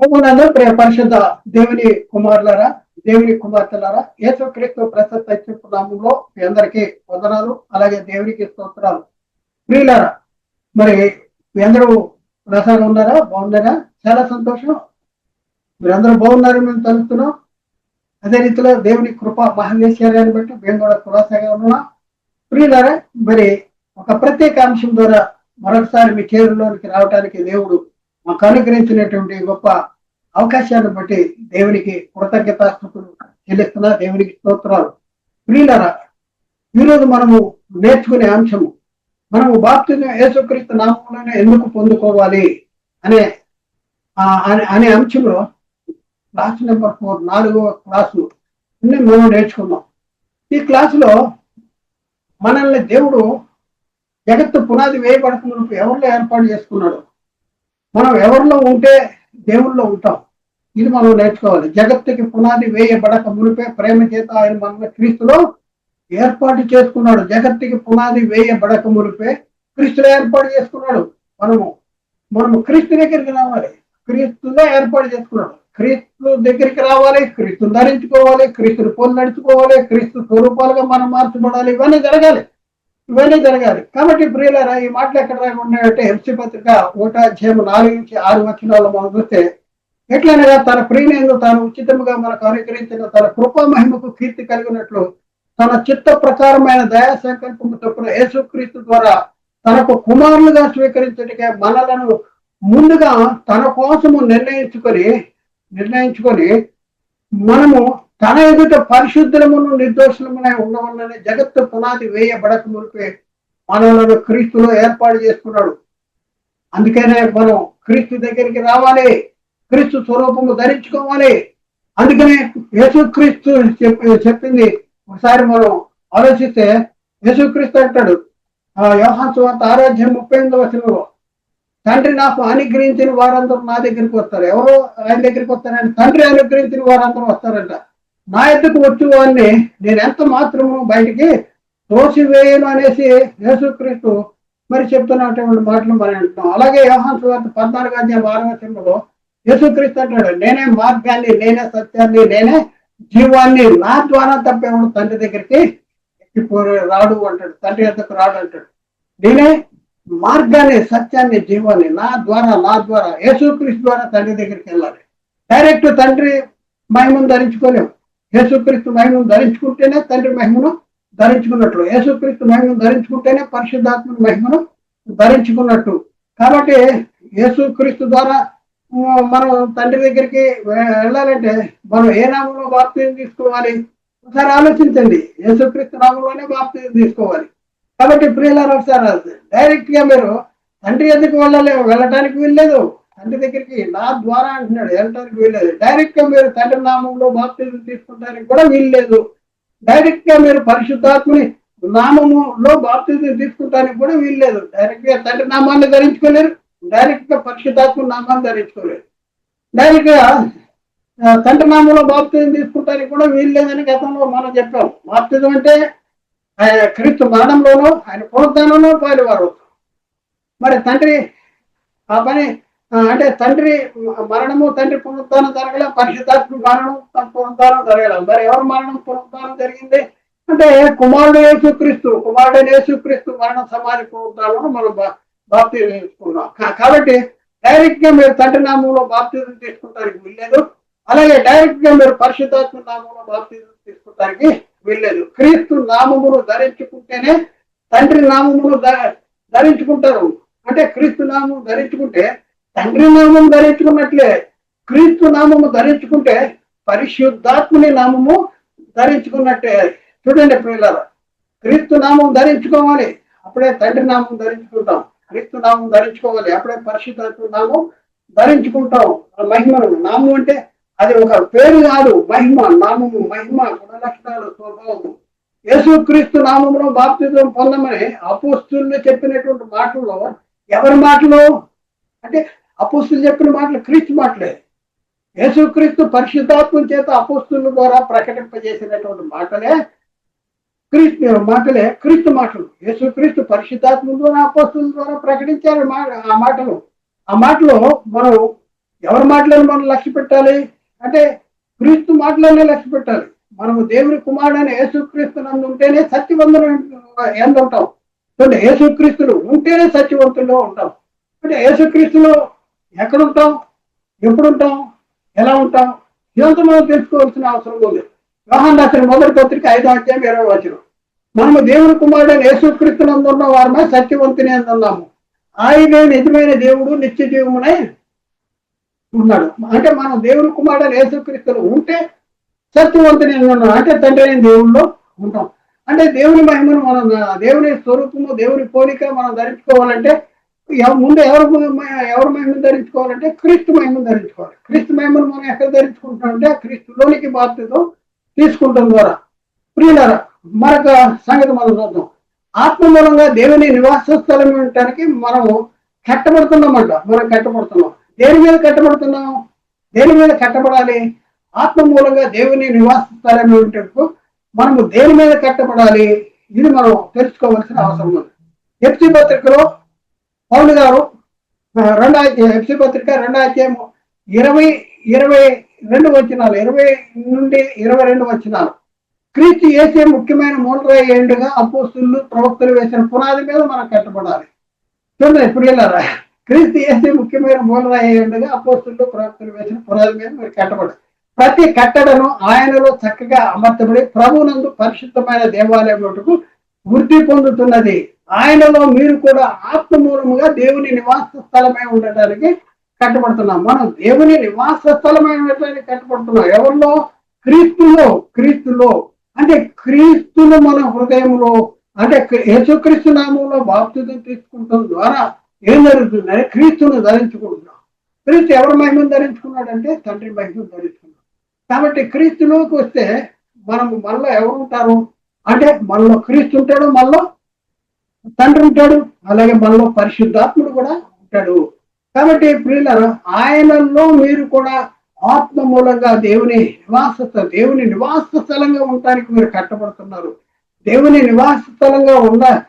ప్రభునందు పరిశుద్ధ దేవుని కుమారులరా దేవుని కుమార్తెలారా యేసుక్రీస్తు ప్రస్తుత నామంలో మీ అందరికీ వందనాలు అలాగే దేవునికి స్తోత్రాలు. ప్రియులారా మరి మీ అందరూ ప్రసారం ఉన్నారా? బాగున్నారా? చాలా సంతోషం. మీరందరూ బాగున్నారని మేము తలుపుతున్నాం అదే రీతిలో దేవుని కృప మహేశ్వర్యాన్ని బట్టి మేము కూడా కులాసగా ఉన్నాం. ప్రియులారా మరి ఒక ప్రత్యేక అంశం ద్వారా మరొకసారి మీ చేరులోనికి రావడానికి దేవుడు మాకు అనుగ్రహించినటువంటి గొప్ప అవకాశాన్ని బట్టి దేవునికి కృతజ్ఞతాస్థుతులు చెల్లిస్తున్నా దేవునికి స్తోత్రాలు. ప్రియులరా ఈరోజు మనము నేర్చుకునే అంశము మనము బాప్తిజం యేసుక్రీస్తు నామంలోనే ఎందుకు పొందుకోవాలి అనే ఆ, అనే- అంశంలో క్లాస్ నెంబర్ ఫోర్ నాలుగవ క్లాసు మనం నేర్చుకున్నాం. ఈ క్లాసులో మనల్ని దేవుడు జగత్తు పునాది వేయబడుతున్నప్పుడు ఎవరిలో ఏర్పాటు చేసుకున్నాడు? మనం ఎవరిలో ఉంటే దేవుళ్ళో ఉంటాం. ఇది మనం నేర్చుకోవాలి. జగత్తుకి పునాది వేయబడక మునిపే ప్రేమ చేత ఆయన మన క్రీస్తులో ఏర్పాటు చేసుకున్నాడు. జగత్తుకి పునాది వేయబడక మునిపే క్రీస్తులో ఏర్పాటు చేసుకున్నాడు. మనము మనము క్రీస్తు దగ్గరికి రావాలి. క్రీస్తులో ఏర్పాటు చేసుకున్నాడు. క్రీస్తు దగ్గరికి రావాలి. క్రీస్తుని ధరించుకోవాలి. క్రీస్తుని పోలు నడుచుకోవాలి క్రీస్తు స్వరూపాలుగా మనం మార్చబడాలి. ఇవన్నీ జరగాలి. ఇవన్నీ జరగాలి. కాబట్టి ప్రియులరా ఈ మాటలు ఎక్కడ రాకుండా ఉన్నాయంటే పత్రిక ఒకటో అధ్యాయం నాలుగు నుంచి ఆరు వచనాలు మనం చూస్తే ఎట్లనగా తన ప్రియునేందు తాను ఉచితముగా మనకు అనుగ్రహించిన తన కృపా మహిమకు కీర్తి కలిగినట్లు తన చిత్త ప్రకారమైన దయా సంకల్పము చొప్పున యేసుక్రీస్తు ద్వారా తనకు కుమారులుగా స్వీకరించడానికి మనలను ముందుగా తన కోసము నిర్ణయించుకొని నిర్ణయించుకొని మనము తన ఎదుట పరిశుద్ధులమును నిర్దోషులమునే ఉండవలనని జగత్తు పునాది వేయబడక మునిపే మనలను క్రీస్తులో ఏర్పాటు చేసుకున్నాడు. అందుకనే మనం క్రీస్తు దగ్గరికి రావాలి క్రీస్తు స్వరూపము ధరించుకోవాలి. అందుకనే యేసుక్రీస్తు చెప్పింది. ఒకసారి మనం ఆలోచిస్తే యేసుక్రీస్తు అంటాడు. ఆ యోహాన్ సువార్త ఆరోగ్యం ముప్పై ఎనిమిదవ తండ్రి నాకు అనుగ్రహించిన వారందరూ నా దగ్గరికి వస్తారు. ఎవరు ఆయన దగ్గరికి వస్తారంటే తండ్రి అనుగ్రహించిన వారందరూ వస్తారంట. నా ఎద్దుకు వచ్చి వాడిని నేను ఎంత మాత్రము బయటికి తోసివేయను అనేసి యేసుక్రీస్తు మరి చెప్తున్నటువంటి మాటలు మనం అంటున్నాం అలాగే యోహాన్ సువార్త పద్నాలుగు అధ్యాయం ఆరో వచనంలో యేసుక్రీస్తు అంటాడు నేనే మార్గాన్ని నేనే సత్యాన్ని నేనే జీవాన్ని నా ద్వారా తప్పేవాడు తండ్రి దగ్గరికి రాడు అంటాడు. తండ్రి ఎద్దకు రాడు అంటాడు. నేనే మార్గాన్ని సత్యాన్ని జీవాన్ని నా ద్వారా నా ద్వారా యేసుక్రీస్తు ద్వారా తండ్రి దగ్గరికి వెళ్ళాలి. డైరెక్ట్ తండ్రి మహిమను ధరించుకోలేము. యేసుక్రీస్తు మహిమను ధరించుకుంటేనే తండ్రి మహిమను ధరించుకున్నట్లు. యేసుక్రీస్తు మహిమను ధరించుకుంటేనే పరిశుద్ధాత్మ మహిమను ధరించుకున్నట్టు. కాబట్టి యేసుక్రీస్తు ద్వారా మనం తండ్రి దగ్గరికి వెళ్ళాలంటే మనం ఏ నామంలో బాప్తీసం తీసుకోవాలి? ఒకసారి ఆలోచించండి. యేసుక్రీస్తు నామంలోనే బాప్తీసం తీసుకోవాలి. కాబట్టి ప్రియులారా ఒకసారి డైరెక్ట్గా మీరు తండ్రి ఎందుకు వెళ్ళాలి వెళ్ళటానికి వీల్లేదు. తండ్రి దగ్గరికి నా ద్వారా అంటున్నాడు వెళ్ళటానికి వీల్లేదు. డైరెక్ట్గా మీరు తండ్రి నామంలో బాప్తీసం తీసుకుంటానికి కూడా వీల్లేదు. డైరెక్ట్గా మీరు పరిశుద్ధాత్మని నామములో బాప్తీసం తీసుకుంటానికి కూడా వీల్లేదు. డైరెక్ట్గా తండ్రి నామాన్ని ధరించుకోలేరు డైరెక్ట్గా పరిశుద్ధాత్మ నామాన్ని ధరించుకోలేరు. డైరెక్ట్గా తండ్రి నామంలో బాప్తీసం తీసుకుంటానికి కూడా వీల్లేదని గతంలో మనం చెప్పాం. బాప్తిజం అంటే ఆయన క్రీస్తు మరణంలోనూ ఆయన పునరుద్ధానంలో పాలువారు. మరి తండ్రి ఆ పని అంటే తండ్రి మరణము తండ్రి పునరుద్ధానం జరగలే పరిశుద్ధాత్మ మరణం తన పునరుద్ధానం జరగలే. మరి ఎవరు మరణం పునరుద్ధానం జరిగింది? అంటే కుమారుడు యేసుక్రీస్తు కుమారుడు యేసుక్రీస్తు మరణ సమాజ పునరుద్ధానం మనం బా- బాప్తీసం తీసుకున్నాం కాబట్టి డైరెక్ట్గా మీరు తండ్రి నామంలో బాప్తీసం తీసుకుంటానికి వీల్లేదు. అలాగే డైరెక్ట్గా మీరు పరిశుద్ధాత్మ నామంలో బాప్తీసం తీసుకుంటానికి వెళ్ళారు. క్రీస్తు నామమును ధరించుకుంటేనే తండ్రి నామమును ధరించుకుంటారు. అంటే క్రీస్తు నామం ధరించుకుంటే తండ్రి నామం ధరించుకున్నట్లే క్రీస్తు నామము ధరించుకుంటే పరిశుద్ధాత్మని నామము ధరించుకున్నట్టే. చూడండి పిల్లల క్రీస్తు నామం ధరించుకోవాలి అప్పుడే తండ్రి నామం ధరించుకుంటాం. క్రీస్తు నామం ధరించుకోవాలి అప్పుడే పరిశుద్ధాత్మ నామం ధరించుకుంటాం. ఆ మహిమను నామం అంటే అది ఒక పేరు కాదు. మహిమ నామము మహిమ గుణ లక్షణాలు స్వభావము. యేసుక్రీస్తు నామంలో బాప్తిజం పొందమని అపోస్తులు చెప్పినటువంటి మాటల్లో ఎవరి మాటలు? అంటే అపోస్తులు చెప్పిన మాటలు క్రీస్తు మాటలే. యేసుక్రీస్తు పరిశుద్ధాత్మ చేత అపోస్తుల ద్వారా ప్రకటింపజేసినటువంటి మాటలే క్రీస్తు మాటలే క్రీస్తు మాటలు. యేసుక్రీస్తు పరిశుద్ధాత్మ ద్వారా అపోస్తుల ద్వారా ప్రకటించారు మా- ఆ మాటలు. ఆ మాటలు మనం ఎవరి మాటలను మనం లక్ష్య పెట్టాలి అంటే క్రీస్తు మాటలనే లక్ష్య పెట్టాలి. మనము దేవుని కుమారుడైన యేసుక్రీస్తునందు ఉంటేనే సత్యవంతులు ఎంత ఉంటాం చూడండి యేసుక్రీస్తులు ఉంటేనే సత్యవంతుల్లో ఉంటాం. అంటే యేసుక్రీస్తులో ఎక్కడ ఉంటాం ఎప్పుడు ఉంటాం ఎలా ఉంటాం? ఇదంతా మనం తెలుసుకోవాల్సిన అవసరం ఉంది. వ్యవహాన్ రాసిన మొదటి పత్రిక ఐదో అధ్యాయం ఇరవై వచ్చిన మనము దేవుని కుమారుడైన యేసుక్రీస్తునందు ఉన్న వారమే సత్యవంతుని అని ఆయనే నిజమైన దేవుడు నిత్య జీవమునే ఉన్నాడు. అంటే మనం దేవుని కుమారుడు యేసుక్రీస్తులు ఉంటే సత్యవంతుని ఉన్నాం అంటే తండ్రి అయిన దేవుల్లో ఉంటాం. అంటే దేవుని మహిమను మనం దేవుని స్వరూపము దేవుని పోలిక మనం ధరించుకోవాలంటే ఎవ- ముందు ఎవరు ఎవరి మహిమను ధరించుకోవాలంటే క్రీస్తు మహిమను ధరించుకోవాలి. క్రీస్తు మహిమను మనం ఎక్కడ ధరించుకుంటామంటే క్రీస్తులోనికి బాధ్యత తీసుకుంటాం ద్వారా. ప్రియులారా మరొక సంగతి మనం చూద్దాం. ఆత్మ మూలంగా దేవుని నివాస స్థలం ఉండటానికి మనము కట్టబడుతున్నామంట. మనం కట్టబడుతున్నాం. దేని మీద కట్టబడుతున్నాం దేని మీద కట్టబడాలి? ఆత్మ మూలంగా దేవుని నివాస స్థలం మనము దేని మీద కట్టబడాలి? ఇది మనం తెలుసుకోవాల్సిన అవసరం ఉంది. ఎఫ్సి పత్రికలో పౌలు గారు ఆ, రెండో ఎఫ్సి పత్రిక రెండో అధ్యాయం ఇరవై ఇరవై రెండు వచ్చినాలు ఇరవై నుండి ఇరవై రెండు వచ్చినాలు క్రీస్తు వేసే ముఖ్యమైన మూలరాయి ఏండుగా అపోస్తులు ప్రవక్తలు వేసిన పునాది మీద మనం కట్టబడాలి. చూడండి ప్రియులారా క్రీస్తు చేసే ముఖ్యమైన మూలరాయి ఉండగా అపోస్తులు ప్రవక్తలు వేసిన పునాది మీద మీరు కట్టబడాలి ప్రతి కట్టడను ఆయనలో చక్కగా అమర్చబడి ప్రభునందు పరిశుద్ధమైన దేవాలయం మటుకు వృద్ధి పొందుతున్నది. ఆయనలో మీరు కూడా ఆత్మ మూలముగా దేవుని నివాస స్థలమై ఉండటానికి కట్టబడుతున్నాం. మనం దేవుని నివాస స్థలమై ఉండటానికి కట్టబడుతున్నాం. ఎవరిలో? క్రీస్తులో. క్రీస్తులో. అంటే క్రీస్తును మన హృదయంలో అంటే యేసుక్రీస్తు నామంలో బాప్తిజం తీసుకుంటాం ద్వారా ఏం జరుగుతుందంటే క్రీస్తును ధరించుకుంటున్నాం. క్రీస్తు ఎవరి మహిమను ధరించుకున్నాడంటే తండ్రి మహిమను ధరించుకున్నాడు కాబట్టి క్రీస్తులోకి వస్తే మనం మనలో ఎవరు ఉంటారు? అంటే మనలో క్రీస్తు ఉంటాడు మనలో తండ్రి ఉంటాడు అలాగే మనలో పరిశుద్ధాత్ముడు కూడా ఉంటాడు. కాబట్టి ప్రియులారా ఆయనలో మీరు కూడా ఆత్మ మూలంగా దేవుని నివాస దేవుని నివాస స్థలంగా ఉండటానికి మీరు కట్టబడుతున్నారు. దేవుని నివాస స్థలంగా ఉన్న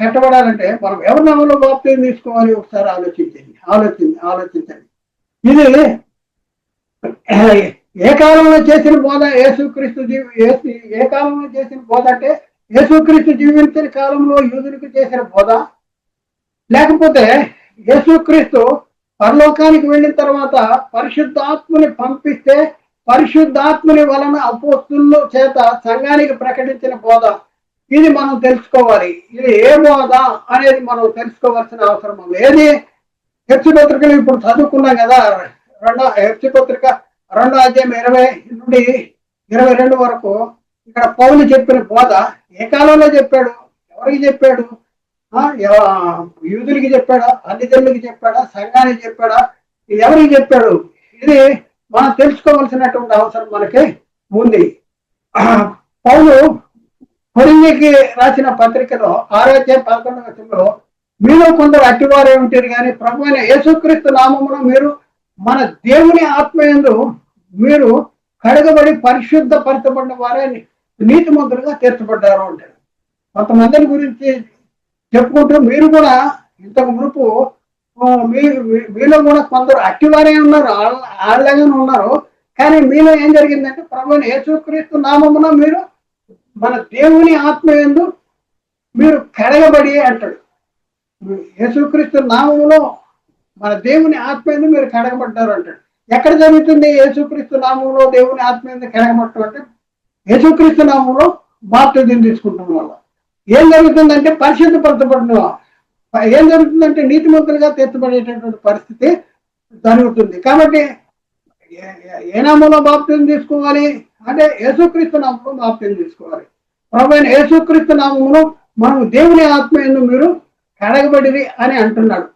కట్టబడాలంటే మనం ఎవరి నామంలో బాప్తీసం తీసుకోవాలి ఒకసారి ఆలోచించండి ఆలోచించి ఆలోచించండి. ఇది ఏ కాలంలో చేసిన బోధ యేసుక్రీస్తు జీవి ఏ కాలంలో చేసిన బోధ అంటే యేసుక్రీస్తు జీవించిన కాలంలో యూదులకు చేసిన బోధ. లేకపోతే యేసుక్రీస్తు పరలోకానికి వెళ్ళిన తర్వాత పరిశుద్ధాత్మని పంపిస్తే పరిశుద్ధాత్మని వలన అపోస్తుల్లో చేత సంఘానికి ప్రకటించిన బోధ. ఇది మనం తెలుసుకోవాలి. ఇది ఏ బోధ అనేది మనం తెలుసుకోవాల్సిన అవసరం ఏది? హెచ్చు పత్రికలు ఇప్పుడు చదువుకున్నాం కదా. రెండో హెచ్చు పత్రిక రెండో అధ్యాయం ఇరవై నుండి ఇరవై రెండు వరకు ఇక్కడ పౌలు చెప్పిన బోధ ఏ కాలంలో చెప్పాడు? ఎవరికి చెప్పాడు? ఆ, యూదులకి చెప్పాడా? అన్నిజనులకి చెప్పాడా? సంఘానికి చెప్పాడా? ఎవరికి చెప్పాడు? ఇది మనం తెలుసుకోవాల్సినటువంటి అవసరం మనకి ఉంది. పౌలు కొరింగికి రాసిన పత్రికలో ఆరోగ్యం పదకొండవ వచనంలో మీలో కొందరు అట్టివారే ఉంటారు కానీ ప్రభు అయిన యేసుక్రీస్తు నామమున మీరు మన దేవుని ఆత్మయందు మీరు కడగబడి పరిశుద్ధ పరచబడిన వారే నీతిమంతులుగా తీర్చబడ్డారు అంటారు. కొంతమందిని గురించి చెప్పుకుంటూ మీరు కూడా ఇంతకు మునుపు మీ మీలో కూడా కొందరు అట్టివారే ఉన్నారు వాళ్ళ- వాళ్ళగానే ఉన్నారు. కానీ మీలో ఏం జరిగిందంటే ప్రభు యేసుక్రీస్తు నామమున మీరు మన దేవుని ఆత్మ ఎందు మీరు కడగబడి అంటాడు. యేసుక్రీస్తు నామంలో మన దేవుని ఆత్మయందు మీరు కడగబడ్డారు అంటాడు. ఎక్కడ జరుగుతుంది యేసుక్రీస్తు నామంలో దేవుని ఆత్మయందు కడగబట్టడం అంటే? యేసుక్రీస్తు నామంలో బాప్తిజం తీసుకుంటున్న వల్ల. ఏం జరుగుతుందంటే పరిశుద్ధపరచబడిన ఏం జరుగుతుందంటే నీతిమంతులుగా తీర్చబడేటటువంటి పరిస్థితి జరుగుతుంది. కాబట్టి ఏ- నామంలో బాప్తిజం తీసుకోవాలి? అంటే యేసుక్రీస్తు నామంలో బాప్తిజం తీసుకోవాలి. ప్రభు అయిన యేసుక్రీస్తు నామంలో మనం దేవుని ఆత్మయందు మీరు కడగబడివి అని అంటున్నాడు.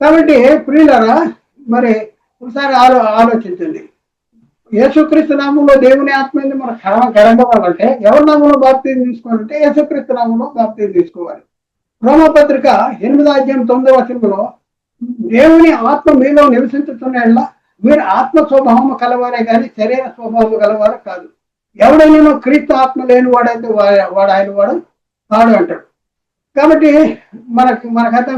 కాబట్టి ప్రియులరా మరి ఒకసారి ఆలో ఆలోచించండి. యేసుక్రీస్తు నామంలో దేవుని ఆత్మయందు మనం కడ కడగవాలంటే ఎవరి నామంలో బాప్తిజం తీసుకోవాలంటే యేసుక్రీస్తు నామంలో బాప్తిజం తీసుకోవాలి. రోమపత్రిక ఎనిమిదో అధ్యాయం తొమ్మిదో వచనంలో దేవుని ఆత్మ మీలో నివసించుతున్న మీరు ఆత్మ స్వభావము కలవారే కానీ శరీర స్వభావము కలవారు కాదు. ఎవడైనా క్రీస్తు ఆత్మ లేని వాడైతే వాడు ఆయన వాడు కాడు అంటాడు. కాబట్టి మనకు మనకైతే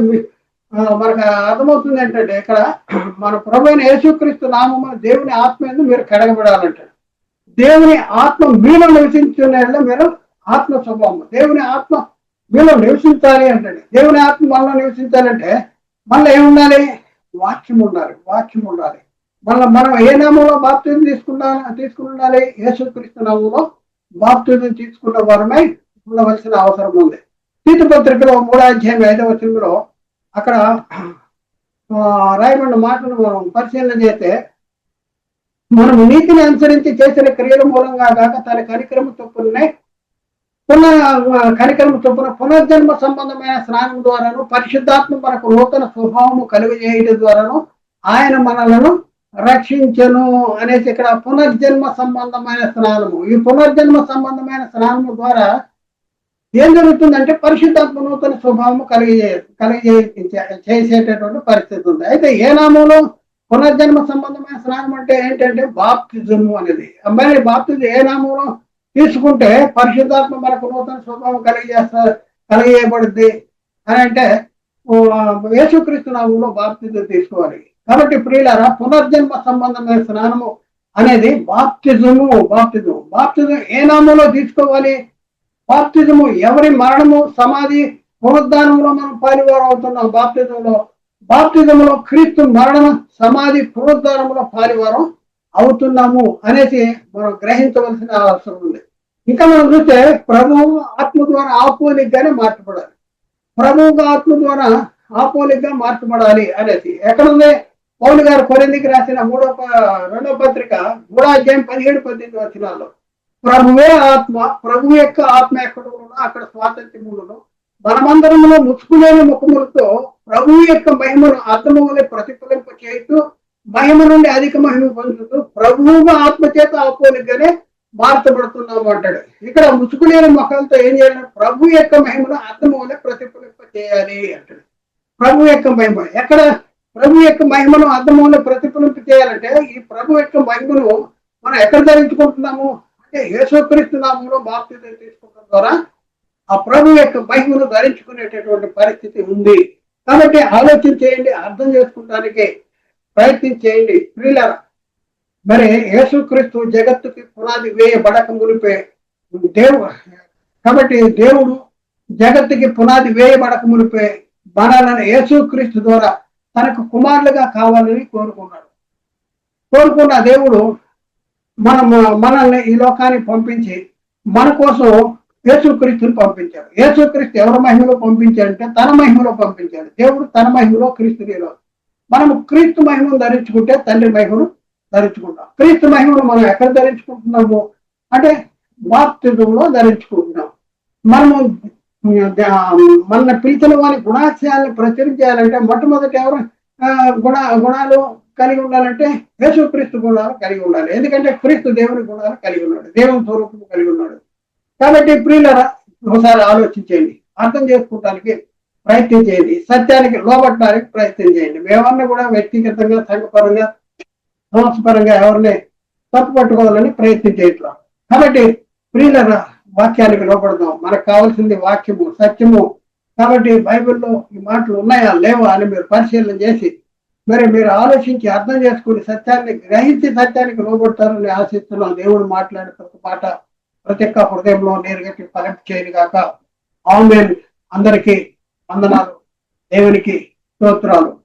మనకు అర్థమవుతుంది ఏంటంటే ఇక్కడ మన ప్రభుత్వ యేసుక్రీస్తు నామమున దేవుని ఆత్మ ఎందు మీరు కడగబడాలంటాడు దేవుని ఆత్మ మీలో నివసించిన మీరు ఆత్మ స్వభావం దేవుని ఆత్మ మీలో నివసించాలి అంటే దేవుని ఆత్మ మనలో నివసించాలంటే మళ్ళీ ఏముండాలి? వాక్యం ఉండాలి వాక్యం ఉండాలి మళ్ళీ మనం ఏ నామంలో బాప్తిజం తీసుకున్నా తీసుకుని ఉండాలి యేసుక్రీస్తు నామంలో బాప్తిజం తీసుకున్న వారమై ఉండవలసిన అవసరం ఉంది. తీతు పత్రికలో మూడో అధ్యాయం ఐదవ వచనంలో అక్కడ ఆ, రాయబడిన మాటను మనం పరిశీలన చేస్తే మనం నీతిని అనుసరించి చేసిన క్రియల మూలంగా కాక తన కనికరము చొప్పునే పునః కనికరము చొప్పున పునర్జన్మ సంబంధమైన స్నానం ద్వారాను పరిశుద్ధాత్మ మనకు నూతన స్వభావము కలుగజేయడం ద్వారాను ఆయన మనలను రక్షించను అనేసి ఇక్కడ పునర్జన్మ సంబంధమైన స్నానము. ఈ పునర్జన్మ సంబంధమైన స్నానము ద్వారా ఏం జరుగుతుందంటే పరిశుద్ధాత్మ నూతన స్వభావము కలిగే కలిగే చేసేటటువంటి పరిస్థితి ఉంది. అయితే ఏ నామంలో పునర్జన్మ సంబంధమైన స్నానం అంటే ఏంటంటే బాప్తిజము అనేది. అమ్మాయి బాప్తిజం ఏ నామంలో తీసుకుంటే పరిశుద్ధాత్మ మనకు నూతన స్వభావం కలిగజేస్తారు కలిగేయబడుద్ది అని అంటే యేసుక్రీస్తు నామంలో బాప్తిజం తీసుకోవాలి. కాబట్టి ప్రియులారా పునర్జన్మ సంబంధమైన స్నానము అనేది బాప్తిజము బాప్తిజము. బాప్తిజం ఏ నామంలో తీసుకోవాలి? బాప్తిజము ఎవరి మరణము సమాధి పునరుద్ధానంలో మనం పాలివారు అవుతున్నాం బాప్తిజంలో. బాప్తిజంలో క్రీస్తు మరణం సమాధి పునరుద్ధానంలో పాలివారం అవుతున్నాము అనేసి మనం గ్రహించవలసిన అవసరం ఉంది. ఇంకా మనం చూస్తే ప్రభువు ఆత్మ ద్వారా ఆపోలిగ్గానే మార్చబడాలి. ప్రభువుగా ఆత్మ ద్వారా ఆపోలిగ్గా మార్చబడాలి అనేసి. ఎక్కడుంది పౌలు గారు కొరిందికి రాసిన మూడో ప- రెండో పత్రిక మూడో అధ్యాయం పదిహేడు పద్దెనిమిది వచనాల్లో ప్రభువే ఆత్మ ప్రభు యొక్క ఆత్మ ఎక్కడ ఉన్నా అక్కడ స్వాతంత్ర్యం ఉండను మనమందరములో ముచ్చుకులేని ముఖములతో ప్రభు యొక్క మహిమను ఆత్మ వలె ప్రతిఫలింప చేస్తూ మహిమ నుండి అధిక మహిమ పొందుతూ ప్రభువు ఆత్మ చేత ఆపోలిగానే మార్చబడుతున్నాము అంటాడు. ఇక్కడ ముసుకులేని ముఖాలతో ఏం చేయాలి? ప్రభు యొక్క మహిమను ఆత్మ వలె ప్రతిఫలింప చేయాలి అంటాడు. ప్రభు యొక్క మహిమ ఎక్కడ? ప్రభు యొక్క మహిమను అర్థం ప్రతిఫలింపు ప్రతిఫలింప చేయాలంటే ఈ ప్రభు యొక్క మహిమను మనం ఎక్కడ ధరించుకుంటున్నాము? అంటే యేసుక్రీస్తు నామంలో బాప్తిజం తీసుకోవడం ద్వారా ఆ ప్రభు యొక్క మహిమను ధరించుకునేటటువంటి పరిస్థితి ఉంది. కాబట్టి ఆలోచన చేయండి అర్థం చేసుకోవడానికి ప్రయత్నం చేయండి. ప్రియులర మరి యేసుక్రీస్తు జగత్తుకి పునాది వేయబడక మునిపే దేవుడు కాబట్టి దేవుడు జగత్తుకి పునాది వేయబడక మునిపే మనలను యేసుక్రీస్తు ద్వారా తనకు కుమారులుగా కావాలని కోరుకున్నాడు. కోరుకున్న దేవుడు మన మనల్ని ఈ లోకానికి పంపించి మన కోసం యేసుక్రీస్తుని పంపించాడు. యేసుక్రీస్తు ఎవరి మహిమలో పంపించాడంటే తన మహిమలో పంపించాడు. దేవుడు తన మహిమలో క్రీస్తునిలో మనము క్రీస్తు మహిమను ధరించుకుంటే తండ్రి మహిమను ధరించుకుంటాం. క్రీస్తు మహిమను మనం ఎక్కడ ధరించుకుంటున్నాము? అంటే బాప్తిజంలో ధరించుకుంటున్నాం. మనము మన పిలిచిన వారి గుణాశయాలను ప్రచురించాలంటే మొట్టమొదటి ఎవరు గుణ గుణాలు కలిగి ఉండాలంటే యేసుక్రీస్తు గుణాలు కలిగి ఉండాలి. ఎందుకంటే క్రీస్తు దేవుని గుణాలు కలిగి ఉన్నాడు. దేవుని స్వరూపము కలిగి ఉన్నాడు. కాబట్టి ప్రియులరా ఒకసారి ఆలోచించేయండి. అర్థం చేసుకోవడానికి ప్రయత్నం చేయండి. సత్యానికి లోబట్టడానికి ప్రయత్నం చేయండి. మేమన్నా కూడా వ్యక్తిగతంగా సంఘపరంగా సంస్థపరంగా ఎవరిని తప్పు పట్టుకోవాలని ప్రయత్నం చేయట్లా కాబట్టి ప్రియులరా వాక్యానికి లోపడదాం మనకు కావాల్సింది వాక్యము సత్యము. కాబట్టి బైబిల్లో ఈ మాటలు ఉన్నాయా? లేవా అని మీరు పరిశీలన చేసి మరి మీరు ఆలోచించి అర్థం చేసుకుని సత్యాన్ని గ్రహించి సత్యానికి లోబడతారని ఆశిస్తున్నాం దేవుడు మాట్లాడే ప్రతి మాట ప్రతి ఒక్క హృదయంలో నేరుగట్టి ఫలింపు చేయను కాక ఆమె అందరికీ వందనాలు. దేవునికి స్తోత్రాలు.